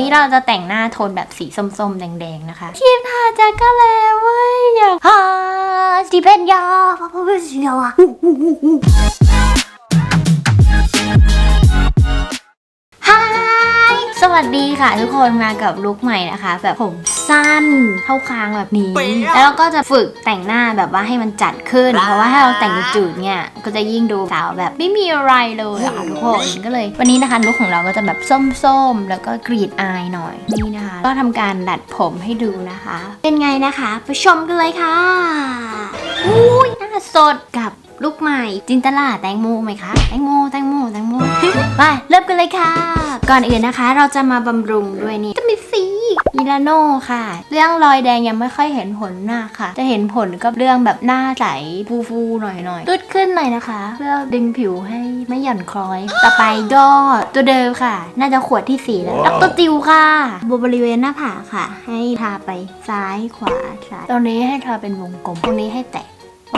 นี้เราจะแต่งหน้าโทนแบบสีส้มๆ แดงๆ นะคะครีมทาจากกะแล้วเว้ยอยากฮาสติเพนยาพาพาเพนยา วัสดีค่ะ ทุกคนมากับลุคใหม่นะคะ แบบผมสั้นเท่าคางแบบนี้ แล้วเราก็จะฝึกแต่งหน้าแบบว่าให้มันจัดขึ้น เพราะว่าถ้าเราแต่งจืดๆเนี่ยก็จะยิ่งดูสาวแบบไม่มีอะไรเลยอะค่ะทุกคนก็เลย วันนี้นะคะลุคของเราก็จะแบบส้มๆ แล้วก็กรีดอายหน่อยนี่นะคะ ก็ทำการดัดผมให้ดูนะคะ เป็นไงนะคะไปชมกันเลยค่ะอุ้ยหน้าสดกับ ลูกใหม่ จินตลาแตงโมไหมคะ แตงโม แตงโม แตงโม ไป เริ่มกันเลยค่ะ ก่อนอื่นนะคะ เราจะมาบำรุงด้วยนี่จะมีสีมิลาโน่ค่ะ เรื่องรอยแดงยังไม่ค่อยเห็นผลมากค่ะ จะเห็นผลกับเรื่องแบบหน้าใสฟูๆหน่อยๆตุดขึ้นหน่อยนะคะ เพื่อดึงผิวให้ไม่หย่อนคล้อย ต่อไปก็ตัวเดิมค่ะ น่าจะขวดที่สี่แล้วดรติวค่ะบริเวณหน้าผากค่ะ ให้ทาไปซ้ายขวาซ้ายตรงนี้ให้ทาเป็นวงกลมตรงนี้ให้แตะ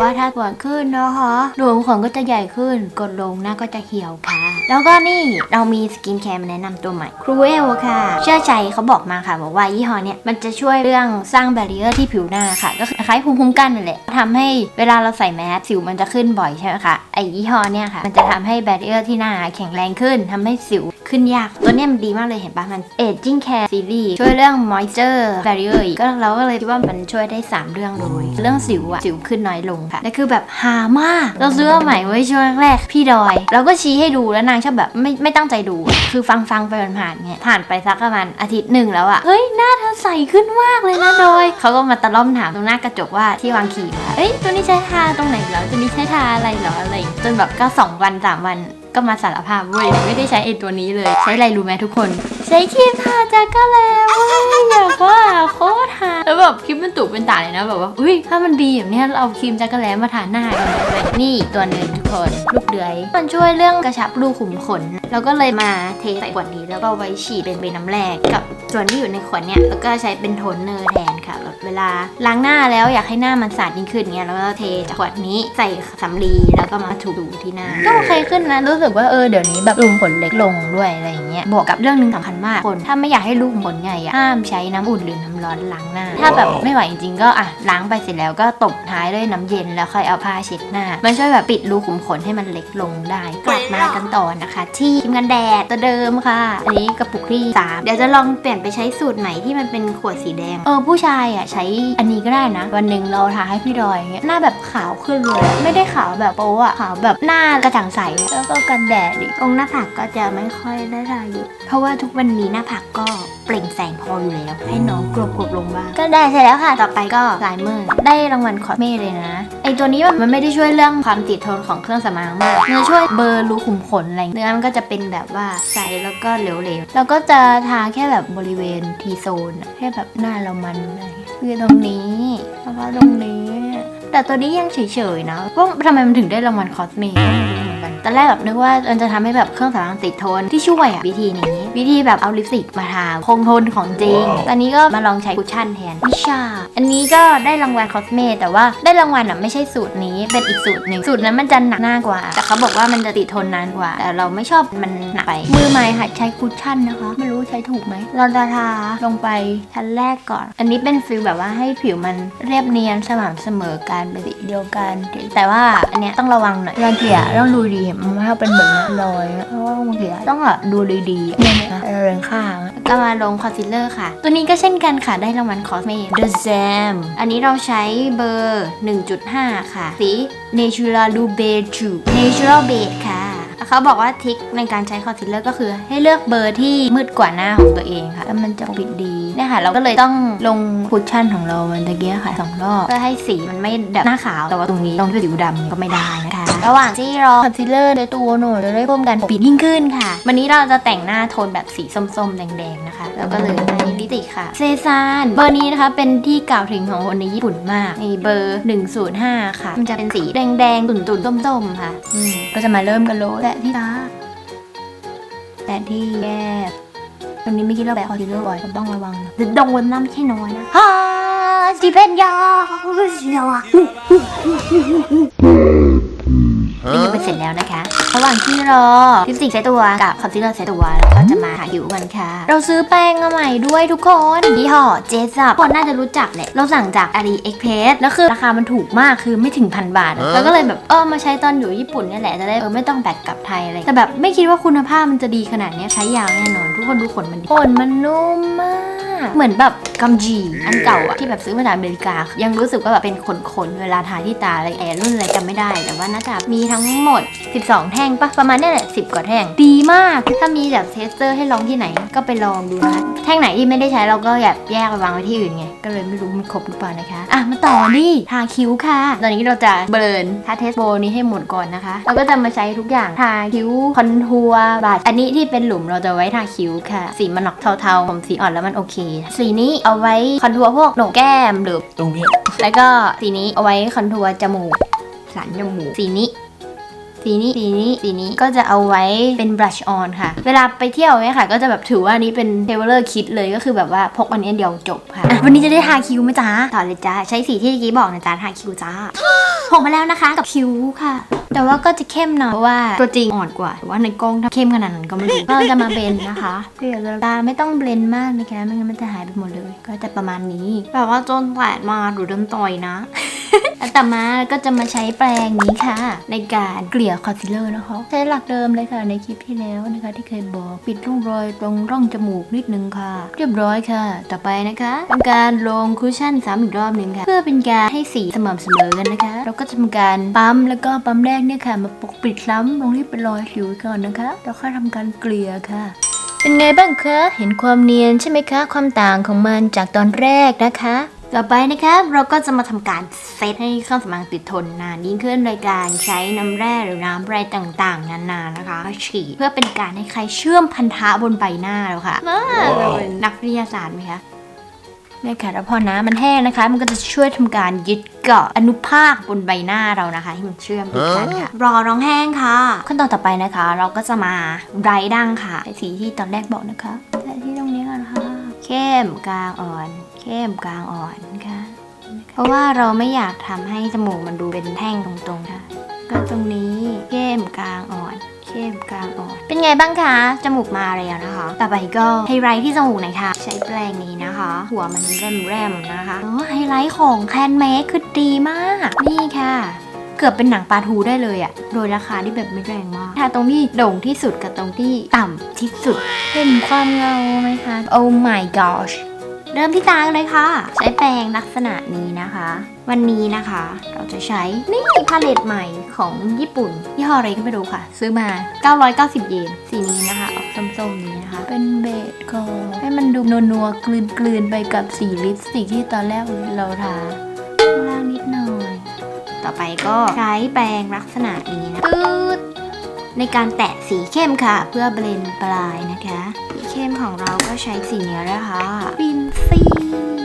ว่าถ้ากดขึ้นนะคะดวงของก็จะใหญ่ขึ้น กดลงหน้าก็จะเหี่ยวค่ะ แล้วก็นี่เรามีสกินแคร์มาแนะนำตัวใหม่ครูเอลค่ะ เชื่อใจเขาบอกมาค่ะ บอกว่ายี่ห้อเนี้ยมันจะช่วยเรื่องสร้างแบรีเออร์ที่ผิวหน้าค่ะ ก็คล้ายภูมิคุ้มกันนั่นแหละทำให้เวลาเราใส่แมสสิวมันจะขึ้นบ่อยใช่ไหมคะไอยี่ห้อเนี้ยค่ะ มันจะทำให้แบรีเออร์ที่หน้าแข็งแรงขึ้นทำให้สิว ขึ้นยาก ตัวเนี้ยมันดีมากเลยเห็นปะมัน aging care series ช่วยเรื่อง moisture barrier ก็เราก็เลยคิดว่ามันช่วยได้ 3 เรื่องเลย เรื่องสิวอะสิวขึ้นน้อยลงค่ะและคือแบบหามาก เราซื้อมาใหม่ไว้ช่วงแรก พี่ดอย เราก็ชี้ให้ดูแล้วนางชอบแบบไม่ไม่ตั้งใจดู คือฟังฟังไปผ่านๆเนี่ยผ่านไปสักประมาณอาทิตย์หนึ่งแล้วอะเฮ้ยหน้าเธอใสขึ้นมากเลยนะดอยเขาก็มาตะล่อมถามตรงหน้ากระจกว่าที่วางครีมอะเอ้ยตัวนี้ใช้ทาตรงไหนเหรอตัวนี้ใช้ทาอะไรเหรออะไรจนแบบก็สองวันสามวัน ก็มาสารภาพเว้ยไม่ได้ใช้ไอตัวนี้เลย ใช้อะไรรู้ไหมทุกคน ใช้ครีมทาจากกะแล้วเว้ยอยากว่าโคตรทาแล้วแบบคลิปมันตุเป็นตาเลยนะแบบว่าอุ้ยถ้ามันดีแบบเนี้ยเราเอาครีมจากกะแลมาทาหน้ากันเลยนี่อีกตัวหนึ่งทุกคนลูกเดือย มันช่วยเรื่องกระชับรูขุมขนเราก็เลยมาเทใส่ขวดนี้แล้วก็เอาไว้ฉีดเป็นเป็นน้ำแร่กับส่วนที่อยู่ในขวดเนี้ยแล้วก็ใช้เป็นโทนเนอร์แทน แบบเวลาล้างหน้าแล้วอยากให้หน้ามันสะอาดยิ่งขึ้นเงี้ยแล้วก็เทจากขวดนี้ใส่สำลีแล้วก็มาถูๆที่หน้าก็โอเคขึ้นนะรู้สึกว่าเออเดี๋ยวนี้แบบรูขุมขนเล็กลงด้วยอะไรอย่างเงี้ยบวกกับเรื่องหนึงสำคัญมากคนถ้าไม่อยากให้รูขุมขนใหญ่อะห้ามใช้น้ำอุ่นหรือน้ำ ร้อนล้างหน้า ถ้าแบบไม่ไหวจริงๆก็อะล้างไปเสร็จแล้วก็ตบท้ายด้วยน้ำเย็นแล้วค่อยเอาผ้าเช็ดหน้า มันช่วยแบบปิดรูขุมขนให้มันเล็กลงได้กลับมากันต่อนะคะ ที่ครีมกันแดดตัวเดิมค่ะ อันนี้กระปุกที่สามเดี๋ยวจะลองเปลี่ยนไปใช้สูตรใหม่ที่มันเป็นขวดสีแดง เออผู้ชายอะใช้อันนี้ก็ได้นะ วันหนึ่งเราทาให้พี่ดอยอย่างเงี้ยหน้าแบบขาวขึ้นเลยอะไม่ได้ขาวแบบโป๊อะขาวแบบหน้ากระจ่างใสอะแล้วก็กันแดดอีกตรงหน้าผากก็จะไม่ค่อยได้ทาเยอะเพราะว่าทุกวันนี้หน้าผากก็เป ล่งแสงพออยู่แล้ว ให้น้องกลบๆลงบ้างก็ได้เสร็จแล้วค่ะ ต่อไปก็ลายเมอร์ได้รางวัลคอสเม่เลยนะไอตัวนี้มันไม่ได้ช่วยเรื่องความติดทนของเครื่องสำอางมากมันช่วยเบลอร์รูขุมขนอะไรเนื้อมันก็จะเป็นแบบว่าใสแล้วก็เหลวๆแล้วก็จะทาแค่แบบบริเวณทีโซนอะแค่แบบหน้าเรามันอะไรอย่างเงี้ยคือตรงนี้แล้วก็ตรงนี้แต่ตัวนี้ยังเฉยๆนะว่าทำไมมันถึงได้รางวัลคอสเมก็ไม่รู้เหมือนกันตอนแรกแบบนึกว่ามันจะทำให้แบบเครื่องสำอางติดทนที่ช่วยอะวิธีนี้ วิธีแบบเอาลิปสติกมาทาคงทนของจริง ตอนนี้ก็มาลองใช้คุชชั่นแทนวิชา อันนี้ก็ได้รางวัลคอสเมแต่ว่าได้รางวัลอะไม่ใช่สูตรนี้เป็นอีกสูตรหนึ่งสูตรนั้นมันจะหนักหน้ากว่า แต่เขาบอกว่ามันจะติดทนนานกว่า แต่เราไม่ชอบมันหนักไป มือใหม่หัดใช้คุชชั่นนะคะ ไม่รู้ใช้ถูกไหมเราจะทาลงไปชั้นแรกก่อน อันนี้เป็นฟิลแบบว่าให้ผิวมันเรียบเนียนสม่ำเสมอกันเป็นสีเดียวกัน แต่ว่าอันเนี้ยต้องระวังหน่อยบางทีอะต้องดูดีมันไม่ให้เป็นแบบนี้ลอยเพราะว่าบางทีอะต้องแบบดูดีๆเนี่ยนะคะเรียงข้างอะก็มาลงคอนซีลเลอร์ค่ะ ตัวนี้ก็เช่นกันค่ะ ได้รางวัลคอสเม The Jam อันนี้เราใช้เบอร์ 1.5 ค่ะ สี Natural Beige Natural Beige ค่ะ เขาบอกว่าทิคในการใช้คอนซีลเลอร์ก็คือให้เลือกเบอร์ที่มืดกว่าหน้าของตัวเองค่ะแล้วมันจะปิดดีเนี่ยค่ะ เราก็เลยต้องลงคุชชั่นของเรามันตะเกียค่ะสองรอบเพื่อให้สีมันไม่แบบหน้าขาวแต่ว่าตรงนี้ตรงที่ผิวดำก็ไม่ได้นะคะ ระหว่างที่รอคอนซีลเลอร์ในตัวหนูจะได้เพิ่มกันปิดยิ่งขึ้นค่ะ วันนี้เราจะแต่งหน้าโทนแบบสีส้มๆแดงๆนะคะ แล้วก็เลย ใช้ลิปสติกค่ะ เซซานเบอร์นี้นะคะเป็นที่กล่าวถึงของคนในญี่ปุ่นมากในเบอร์ 105 ค่ะ มันจะเป็นสีแดงๆตุ่นๆส้มๆค่ะอืมก็จะมาเริ่มกันเลยแตะที่ตาแตะที่แก้มตรงนี้ไม่คิดว่าแบบคอนซีลเลอร์บ่อยผมต้องระวังนะจะโดนน้ำไม่ใช่น้อยนะฮ่าสติเพนยาสติเพ นยานี่ยังเป็นเสร็จแล้วนะคะ ระหว่างที่รอลิปสติกเซตตัวกับคอนซีลเลอร์เซตตัวแล้วก็จะมาทาผิวกันค่ะ เราซื้อแป้งมาใหม่ด้วยทุกคนยี่ห้อเจสับคนน่าจะรู้จักแหละเราสั่งจาก AliExpress แล้วคือราคามันถูกมากคือไม่ถึงพันบาทอะแล้วก็เลยแบบเออมาใช้ตอนอยู่ญี่ปุ่นเนี่ยแหละจะได้เออไม่ต้องแบกกลับไทยอะไรแต่แบบไม่คิดว่าคุณภาพมันจะดีขนาดเนี้ยใช้ยาวแน่นอน ทุกคนดูขนมันดิขนมันนุ่มมาก เหมือนแบบกัมจีอันเก่าอะที่แบบซื้อมาจากอเมริกา ยังรู้สึกว่าแบบเป็นขนๆ เวลาทาที่ตาอะไรแอร์รุ่นอะไรจำไม่ได้ แต่ว่าน่าจะมีทั้งหมด 12 แท่งปะประมาณเนี่ยแหละ10 กว่าแท่ง ดีมาก ถ้ามีแบบเทสเตอร์ให้ลองที่ไหนก็ไปลองดูนะคะแท่งไหนที่ไม่ได้ใช้เราก็แบบแยกไปวางไว้ที่อื่นไง ก็เลยไม่รู้มันครบหรือเปล่านะคะ อะมาต่อนี่ทาคิ้วค่ะ ตอนนี้เราจะเบิร์นทาเทสโบนี้ให้หมดก่อนนะคะเราก็จะมาใช้ทุกอย่างทาคิ้วคอนทัวร์บัตอันนี้ที่เป็นหลุมเราจะไว้ทาคิ้วค่ะ สีมันออกเทาๆผมสีอ่อนแล้วมันโอเคสีนี้เอาไว้คอนทัวร์พวกโหนกแก้มหรือตรงเนี้ยแล้วก็สีนี้เอาไว้คอนทัวร์จมูกสันจมูกสีนี้ สีนี้สีนี้สีนี้ก็จะเอาไว้เป็นบลัชออนค่ะ เวลาไปเที่ยวเนี่ยค่ะ ก็จะแบบถือว่าอันนี้เป็นเทเวลอร์คิดเลยก็คือแบบว่าพกอันนี้อันเดียวจบค่ะอะ วันนี้จะได้ทาคิ้วไหมจ๊ะต่อเลยจ้าใช้สีที่เมื่อกี้บอกนะจ๊ะทาคิ้วจ้าผมมาแล้วนะคะกับคิ้วค่ะ แต่ว่าก็จะเข้มหน่อยเพราะว่าตัวจริงอ่อนกว่าแต่ว่าในกล้องถ้าเข้มขนาดนั้นก็ไม่รู้ก็จะมาเบนนะคะเกลี่ยตาไม่ต้องเบลนมากนะคะไม่งั้นมันจะหายไปหมดเลย ก็จะประมาณนี้แบบว่าจนแดดมาหรือโดนต่อยนะ แล้วต่อมาก็จะมาใช้แปรงนี้ค่ะ ในการเกลี่ยคอนซีลเลอร์นะคะ ใช้หลักเดิมเลยค่ะในคลิปที่แล้วนะคะ ที่เคยบอกปิดร่องรอยตรงร่องจมูกนิดนึงค่ะ เรียบร้อยค่ะ ต่อไปนะคะทำการลงคุชชั่นซ้ำอีกรอบหนึ่งค่ะ เพื่อเป็นการให้สีสม่ำเสมอกันนะคะ เราก็จะทำการปั๊มแล้วก็ปั๊มแรกเนี่ยค่ะ มาปกปิดซ้ำตรงที่เป็นรอยสิวก่อนนะคะแล้วค่อยทำการเกลี่ยค่ะเป็นไงบ้างคะ เห็นความเนียนใช่ไหมคะ ความต่างของมันจากตอนแรกนะคะ ต่อไปนะคะเราก็จะมาทำการเซตให้เครื่องสำอางติดทนนานยิ่งขึ้นโดยการใช้น้ำแร่หรือน้ำอะไรต่างๆ นานานะคะ ฉีดเพื่อเป็นการให้ใครเชื่อมพันธะบนใบหน้าเราค่ะมาเราเป็นนักวิทยาศาสตร์ไหมคะนี่ค่ะแล้วพอน้ำมันแห้งนะคะ มันก็จะช่วยทำการยึดเกาะอนุภาคบนใบหน้าเรานะคะให้มันเชื่อมติดกันค่ะ รอน้องแห้งค่ะ ขั้นตอนต่อไปนะคะ เราก็จะมาไบรท์ดั้งค่ะสีที่ตอนแรกบอกนะคะแต่ที่ตรงนี้ก่อนค่ะ เข้มกลางอ่อน เข้มกลางอ่อนค่ะ เพราะว่าเราไม่อยากทำให้จมูกมันดูเป็นแท่งตรงๆค่ะ ก็ตรงนี้เข้มกลางอ่อนเข้มกลางอ่อนเป็นไงบ้างคะจมูกมาแล้วนะคะ ต่อไปก็ไฮไลท์ที่จมูกหน่อยค่ะ ใช้แปรงนี้นะคะ หัวมันแรมๆนะคะอ๋อไฮไลท์ของแคนเมคคือดีมาก นี่ค่ะเกือบเป็นหนังปลาทูได้เลยอะโดยราคาที่แบบไม่แรงมาก ถ้าตรงที่โด่งที่สุดกับตรงที่ต่ำที่สุด เห็นความเงาไหมคะ Oh my gosh เริ่มที่ตาเลยค่ะ ใช้แปรงลักษณะนี้นะคะ วันนี้นะคะ เราจะใช้นี่พาเลตใหม่ของญี่ปุ่นยี่ห้ออะไรก็ไม่รู้ค่ะ ซื้อมา 990 เยนสีนี้นะคะ ออกส้มๆนี้นะคะ เป็นเบจก่อนให้มันดูนัวๆกลืนๆไปกับสีลิปสติกที่ตอนแรกเราทาข้างล่างนิดหน่อย ต่อไปก็ใช้แปรงลักษณะนี้นะตืดในการแตะสีเข้มค่ะ เพื่อเบลนปลายนะคะ สีเข้มของเราก็ใช้สีนี้นะคะฟิน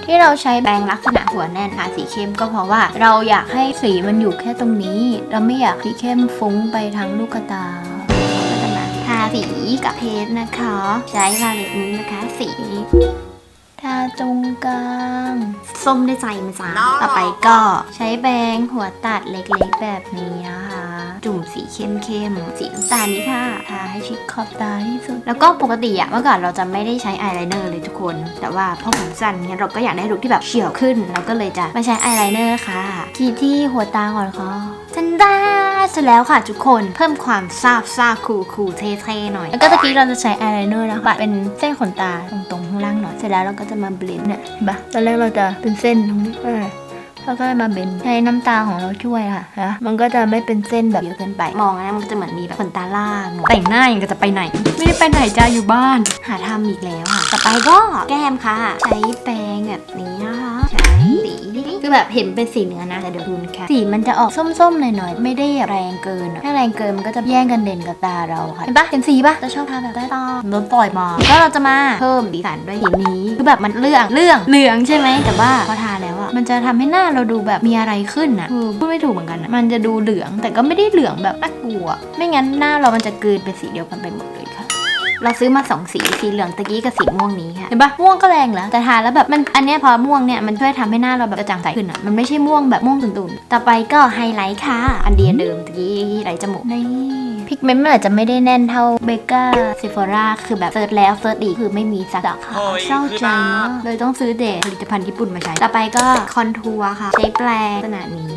ที่เราใช้แปรงลักษณะหัวแน่นค่ะสีเข้มก็เพราะว่า เราอยากให้สีมันอยู่แค่ตรงนี้ เราไม่อยากสีเข้มฟุ้งไปทั้งลูกตาก็จะมาทาสีกับเพชรนะคะ ใช้พาเลตนี้นะคะสีทาตรงกลางส้มได้ใจไหมจ๊ะต่อไปก็ใช้แบงหัวตัดเล็กๆแบบนี้ นะคะจุ่มสีเข้มๆสีน้ำตาลนี้ค่ะทาให้ชิดขอบตาที่สุด แล้วก็ปกติอะเมื่อก่อนเราจะไม่ได้ใช้อายไลเนอร์เลยทุกคน แต่ว่าพอผมสั้นเนี่ยเราก็อยากได้ลุคที่แบบเฉียวขึ้น เราก็เลยจะมาใช้อายไลเนอร์ค่ะขีดที่หัวตาก่อนค่ะทันดาเสร็จแล้วค่ะทุกคนเพิ่มความซาบซ่าคูลคูลเท่ๆหน่อย แล้วก็ตะกี้เราจะใช้อายไลเนอร์นะคะเป็นเส้นขนตาตรงๆข้างล่างหน่อยเสร็จแล้วเราก็จะมาเบลนด์เนี่ยเห็นปะตอนแรกเราจะเป็นเส้นตรงนี้เออ แล้วก็มาเบนใช้น้ำตาของเราช่วยค่ะนะมันก็จะไม่เป็นเส้นแบบเยอะเกินไป มองนะมันก็จะเหมือนมีแบบขนตาล่างแต่งหน้ายังก็จะไปไหน ไม่ได้ไปไหนจ้าอยู่บ้าน หาทำอีกแล้วค่ะ ต่อไปก็แก้มค่ะ ใช้แปรงแบบนี้นะคะใช้สี คือแบบเห็นเป็นสีเนื้อนะแต่เดี๋ยวดูนะคะสีมันจะออกส้มๆหน่อยๆไม่ได้แรงเกินถ้าแรงเกินมันก็จะแย่งกันเด่นกับตาเราค่ะเห็นปะเห็นสีปะจะชอบทาแบบใต้ตาโดนปล่อยมาแล้วเราจะมาเพิ่มสีสันด้วยสีนี้คือแบบมันเรื่องเรื่องเหลืองใช่ไหมแต่ว่าพอทาแล้วอะมันจะทำให้หน้าเราดูแบบมีอะไรขึ้นอะคือพูดไม่ถูกเหมือนกันอะมันจะดูเหลืองแต่ก็ไม่ได้เหลืองแบบน่ากลัว ไม่งั้นหน้าเรามันจะกลืนเป็นสีเดียวกันไปหมดเลย เราซื้อมาสองสีสีเหลืองตะกี้กับสีม่วงนี้ค่ะเห็นปะม่วงก็แรงแล้วแต่ทาแล้วแบบมันอันเนี้ยพอม่วงเนี่ยมันช่วยทำให้หน้าเราแบบกระจ่างใสขึ้นอะมันไม่ใช่ม่วงแบบม่วงตุ่นๆต่อไปก็ไฮไลท์ค่ะ อันเดียเดิมตะกี้ไฮไลท์จมูกนี่พิกเมนต์มันอาจจะไม่ได้แน่นเท่าเบกาซิฟอร่าคือแบบเซิร์ชแล้วเซิร์ชอีกคือไม่มีสักสาขาโอ้ยเศร้าใจมากเลยต้องซื้อเดทผลิตภัณฑ์ญี่ปุ่นมาใช้ ต่อไปก็คอนทัวร์ค่ะ ใช้แปรงขนาดนี้ค่ะใ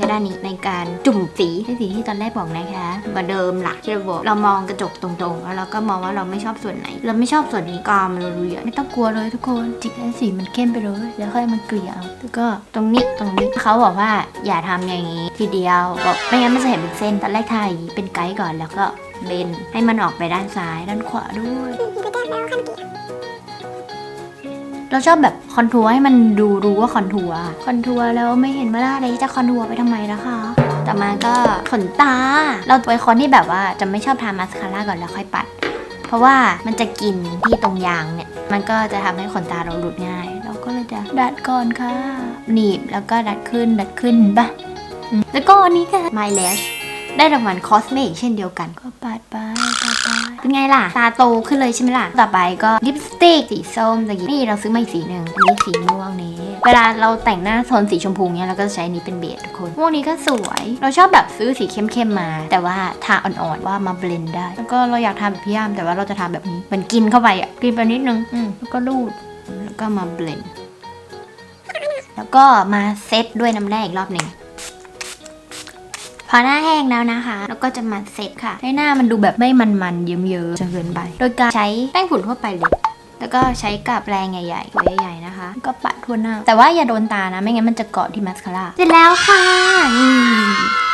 ช้ด้านนี้ในการจุ่มสีให้สีที่ตอนแรกบอกนะคะเหมือนเดิมหลักที่เราบอกเรามองกระจกตรงๆ แล้วเราก็มองว่าเราไม่ชอบส่วนไหน เราไม่ชอบส่วนนี้กามันรุยอะไม่ต้องกลัวเลยทุกคนจิกให้สีมันเข้มไปเลยแล้วค่อยมันเกลี่ยเอาแล้วก็ตรงนี้ตรงนี้เขาบอกว่าอย่าทำอย่างนี้ทีเดียวบอกไม่งั้นมันจะเห็นเป็นเส้นตอนแรกทายเป็นไกด์ก่อนแล้วก็เบนให้มันออกไปด้านซ้ายด้านขวาด้วย เราชอบแบบคอนทัวร์ให้มันดูรู้ว่าคอนทัวร์อะคอนทัวร์แล้วไม่เห็นว่าอะไรจะคอนทัวร์ไปทำไมล่ะคะ ต่อมาก็ขนตา เราเป็นคนที่แบบว่าจะไม่ชอบทามาสคาร่าก่อนแล้วค่อยปัด เพราะว่ามันจะกินที่ตรงยางเนี่ย มันก็จะทำให้ขนตาเราหลุดง่าย เราก็เลยจะดัดก่อนค่ะ หนีบแล้วก็ดัดขึ้นดัดขึ้นปะอืมแล้วก็อันนี้ค่ะ My Lash ได้รางวัลคอสเมกเช่นเดียวกันก็ปัดไปปัดไป เป็นไงล่ะ ตาโตขึ้นเลยใช่ไหมล่ะ ต่อไปก็ลิปสติกสีส้มตะกี้นี่เราซื้อมาอีกสีหนึ่งอันนี้สีม่วงนี้ เวลาเราแต่งหน้าโทนสีชมพูเนี้ยเราก็จะใช้นี้เป็นเบสทุกคนม่วงนี้ก็สวย เราชอบแบบซื้อสีเข้มๆมา แต่ว่าทาอ่อนๆว่ามาเบลนด์ได้ แล้วก็เราอยากทาแบบพี่ยามแต่ว่าเราจะทาแบบนี้เหมันกินเข้าไปอะกินไปนิดนึงอืมแล้วก็รูดแล้วก็มาเบลนด์แล้วก็มาเซตด้วยน้ำแร่อีกรอบหนึ่ง พอหน้าแห้งแล้วนะคะ แล้วก็จะมาเซ็ตค่ะ ให้หน้ามันดูแบบไม่มันๆเยิ้มๆจนเกินไป โดยการใช้แป้งฝุ่นทั่วไปเลย แล้วก็ใช้กับแรงใหญ่ๆหัวใหญ่ๆนะคะ ก็ปัดทั่วหน้า แต่ว่าอย่าโดนตานะ ไม่งั้นมันจะเกาะที่มาสคาร่า เสร็จแล้วค่ะนี่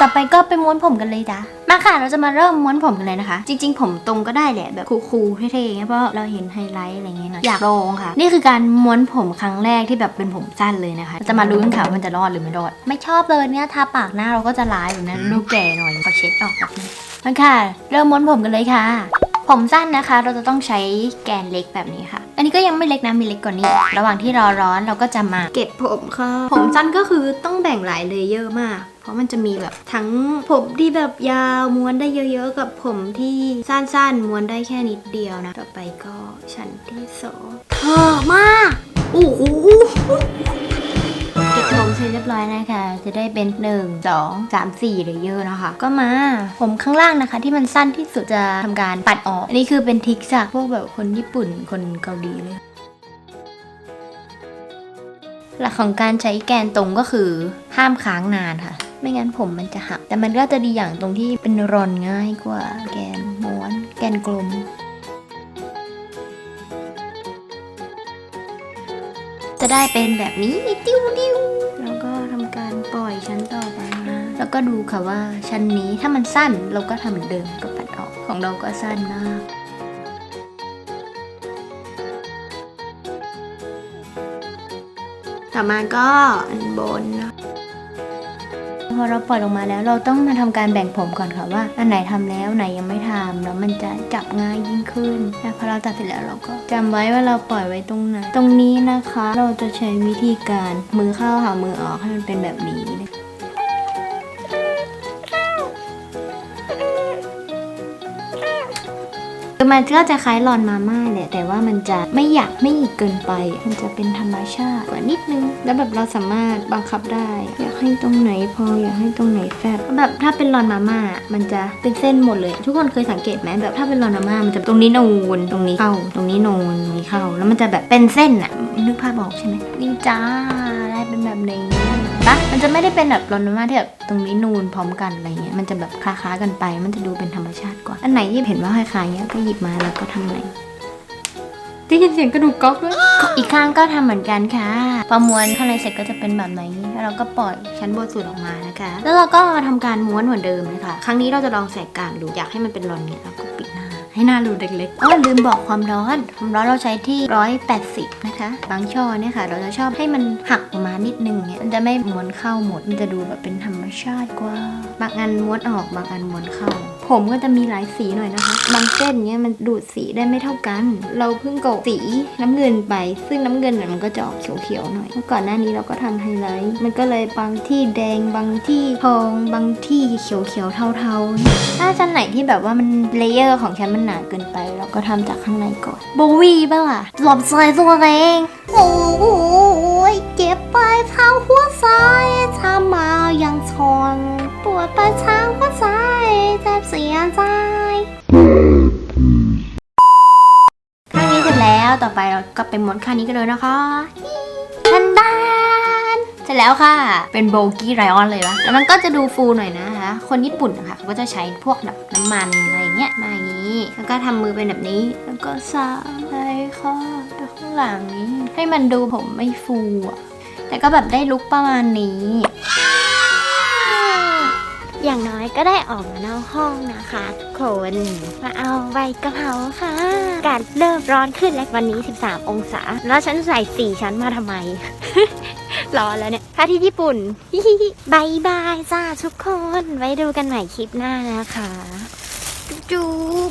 ต่อไปก็ไปม้วนผมกันเลยจ้ะมาค่ะ เราจะมาเริ่มม้วนผมกันเลยนะคะ จริง ๆ ผมตรงก็ได้แหละแบบคูลๆเท่ๆอย่างเงี้ยเพราะเราเห็นไฮไลท์อะไรเงี้ยหน่อยอยากลองค่ะ นี่คือการม้วนผมครั้งแรกที่แบบเป็นผมสั้นเลยนะคะเราจะมาลุ้นค่ะว่ามันจะรอดหรือไม่รอด ไม่ชอบเลยเนี่ยทาปากหน้าเราก็จะร้ายอยู่นะดูแก่หน่อยขอเช็ดออกแบบนี้มาค่ะ เริ่มม้วนผมกันเลยค่ะ ผมสั้นนะคะ เราจะต้องใช้แกนเล็กแบบนี้ค่ะ อันนี้ก็ยังไม่เล็กนะมีเล็กกว่านี้ ระหว่างที่รอร้อนเราก็จะมาเก็บผมค่ะ ผมสั้นก็คือต้องแบ่งหลายเลเยอร์มาก เพราะมันจะมีแบบทั้งผมที่แบบยาวม้วนได้เยอะๆ กับผมที่สั้นๆ ม้วนได้แค่นิดเดียวนะ ต่อไปก็ชั้นที่สองเธอมากโอ้โห เก็บผมเสร็จเรียบร้อยนะคะ จะได้เป็น 1 2 3 4เลเยอร์นะคะ ก็มาผมข้างล่างนะคะ ที่มันสั้นที่สุดจะทำการปัดออก อันนี้คือเป็นทิกจากพวกแบบคนญี่ปุ่นคนเกาหลีเลยหลักของการใช้แกนตรงก็คือห้ามค้างนานค่ะ ไม่งั้นผมมันจะหัก แต่มันก็จะดีอย่างตรงที่เป็นรอนง่ายกว่าแกนม้วน แกนกลมจะได้เป็นแบบนี้ติ้วติ้ว แล้วก็ดูค่ะว่าชั้นนี้ถ้ามันสั้นเราก็ทำเหมือนเดิมก็ปัดออกของเราก็สั้นมากต่อมาก็อันบนนะพอเราปล่อยลงมาแล้วเราต้องมาทำการแบ่งผมก่อนค่ะว่า อันไหนทำแล้วไหนยังไม่ทำแล้วมันจะจับง่ายยิ่งขึ้นแต่พอเราตัดเสร็จแล้วเราก็จำไว้ว่าเราปล่อยไว้ตรงไหนตรงนี้นะคะ เราจะใช้วิธีการมือเข้าหามือออกให้มันเป็นแบบนี้นะคื อมันก็จะคล้ายหลอนมาม่าแหละ แต่ว่ามันจะไม่หยักไม่หยิกเกินไป มันจะเป็นธรรมชาติกว่านิดนึง แล้วแบบเราสามารถบังคับได้ อยากให้ตรงไหนพออยากให้ตรงไหนแฟบแบบถ้าเป็นหลอนมาม่ามันจะเป็นเส้นหมดเลย ทุกคนเคยสังเกตไหมแบบถ้าเป็นหลอนมาม่ามันจะตรงนี้นูนตรงนี้เข้า ตรงนี้นูนตรงนี้เข้า แล้วมันจะแบบเป็นเส้นอะนึกภาพออกใช่ไหมนี่จ้าได้เป็นแบบนี้ ปะมันจะไม่ได้เป็นแบบหลอนมาม่าที่แบบตรงนี้นูนพร้อมกันอะไรเงี้ย มันจะแบบคล้าๆกันไป มันจะดูเป็นธรรมชาติกว่า อันไหนที่เห็นว่าคล้ายๆเงี้ยก็หยิบมาแล้วก็ทำใหม่ได้ยินเสียงกระดูกก๊อกด้วย อีกข้างก็ทำเหมือนกันค่ะ ประมวลข้างในเสร็จก็จะเป็นแบบนี้แล้วเราก็ปล่อยชั้นบนสุดออกมานะคะ แล้วเราก็มาทำการม้วนเหมือนเดิมเลยค่ะ ครั้งนี้เราจะลองแสกกลางดู อยากให้มันเป็นรอนเนี่ยเราก็ปิดหน้า ให้หน้ารูเล็กๆอ๋อลืมบอกความร้อน ความร้อนเราใช้ที่ 180 นะคะ บางช่อเนี่ยค่ะ เราจะชอบให้มันหักออกมานิดนึงเนี่ยมันจะไม่ม้วนเข้าหมด มันจะดูแบบเป็นธรรมชาติกว่า บางอันม้วนออก บางอันม้วนเข้า ผมก็จะมีหลายสีหน่อยนะคะ บางเส้นเนี้ยมันดูดสีได้ไม่เท่ากัน เราเพิ่งโกะสีน้ำเงินไป ซึ่งน้ำเงินเนี่ยมันก็จะออกเขียวๆหน่อยเมื่อก่อนหน้านี้เราก็ทำไฮไลท์ มันก็เลยบางที่แดง บางที่ทอง บางที่เขียวๆเทาๆถ้าชั้นไหนที่แบบว่ามันเลเยอร์ของชั้นมันหนาเกินไปเราก็ทำจากข้างในก่อนโบวี่ป่ะล่ะหลบใส่ตัวเองโอ้ยเจ็บไปทาหัวใจทำมายังชนปวดไปทางหัวใจเจ็บเสียใจข้างนี้เสร็จแล้วต่อไปเราก็ไปม้วนข้างนี้กันเลยนะคะ เสร็จแล้วค่ะ เป็นโบกี้ไรออนเลยวะแล้วมันก็จะดูฟูหน่อยนะคะ คนญี่ปุ่นนะคะเขาก็จะใช้พวกแบบน้ำมันอะไรเงี้ยมาอย่างนี้ แล้วก็ทำมือเป็นแบบนี้ แล้วก็สายไปค่ะไปข้างหลังนี้ ให้มันดูผมไม่ฟูอะแต่ก็แบบได้ลุคประมาณนี้ อย่างน้อยก็ได้ออกมานอกห้องนะคะทุกคน มาเอาใบกะเพราค่ะ อากาศเริ่มร้อนขึ้นแล้ววันนี้ 13 องศา แล้วฉันใส่4ชั้นมาทำไม ร้อนแล้วเนี่ยพระที่ญี่ปุ่นบายบายจ้าทุกคน ไว้ดูกันใหม่คลิปหน้านะคะจุ๊บ